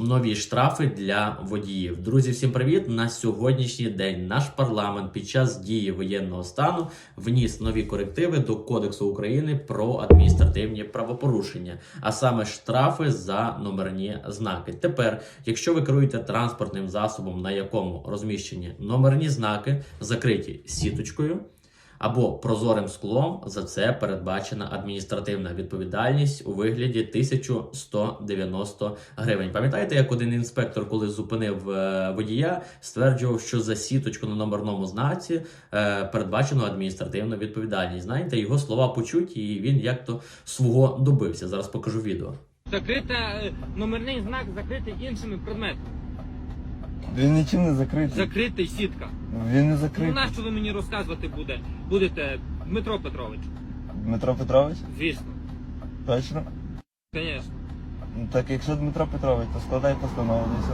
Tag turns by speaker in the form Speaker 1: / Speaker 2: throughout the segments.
Speaker 1: нові штрафи для водіїв. Друзі, всім привіт! На сьогоднішній день наш парламент під час дії воєнного стану вніс нові корективи до Кодексу України про адміністративні правопорушення, а саме штрафи за номерні знаки. Тепер, якщо ви керуєте транспортним засобом, на якому розміщені номерні знаки, закриті сіточкою або прозорим склом, за це передбачена адміністративна відповідальність у вигляді 1190 гривень. Пам'ятаєте, як один інспектор, коли зупинив е, водія, стверджував, що за сіточку на номерному знаці е, передбачено адміністративну відповідальність. Знаєте, його слова почуті, і він як то свого добився. Зараз покажу відео.
Speaker 2: Закрите е, номерний знак закритий іншими предметами.
Speaker 3: Він нічим не закритий.
Speaker 2: Закритий сітка.
Speaker 3: Він не
Speaker 2: Ну
Speaker 3: закритий.
Speaker 2: нащо ви мені розказувати буде? Будете Дмитро Петрович?
Speaker 3: Дмитро Петрович?
Speaker 2: Звісно.
Speaker 3: Точно?
Speaker 2: Звісно.
Speaker 3: Ну, Так якщо Дмитро Петрович, то складай постанову все.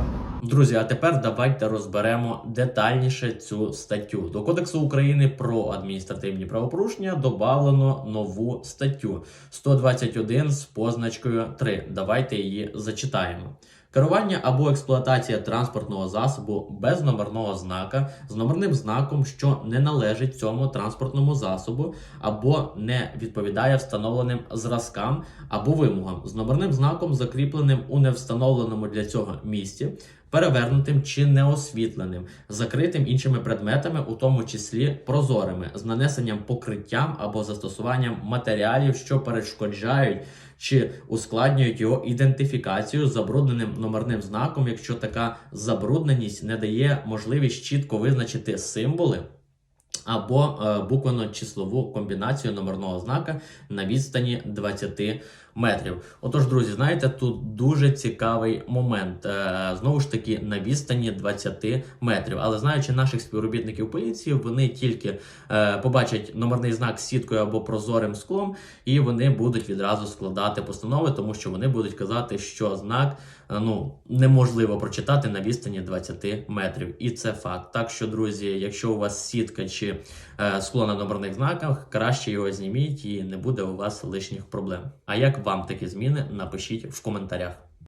Speaker 1: Друзі, а тепер давайте розберемо детальніше цю статтю. До Кодексу України про адміністративні правопорушення додавлено нову статтю 121 з позначкою 3. Давайте її зачитаємо. Керування або експлуатація транспортного засобу без номерного знака з номерним знаком, що не належить цьому транспортному засобу, або не відповідає встановленим зразкам або вимогам. З номерним знаком, закріпленим у невстановленому для цього місці, перевернутим чи неосвітленим, закритим іншими предметами, у тому числі прозорими, з нанесенням покриттям або застосуванням матеріалів, що перешкоджають чи ускладнюють його ідентифікацію з забрудненим номерним знаком, якщо така забрудненість не дає можливість чітко визначити символи. Або е, буквенно-числову комбінацію номерного знака на відстані 20 метрів. Отож, друзі, знаєте, тут дуже цікавий момент. Е, знову ж таки, на відстані 20 метрів. Але знаючи наших співробітників поліції, вони тільки е, побачать номерний знак з сіткою або прозорим склом, і вони будуть відразу складати постанови, тому що вони будуть казати, що знак е, ну неможливо прочитати на відстані 20 метрів. І це факт. Так що, друзі, якщо у вас сітка чи скло на номерних знаках, краще його зніміть і не буде у вас лишніх проблем. А як вам такі зміни? Напишіть в коментарях.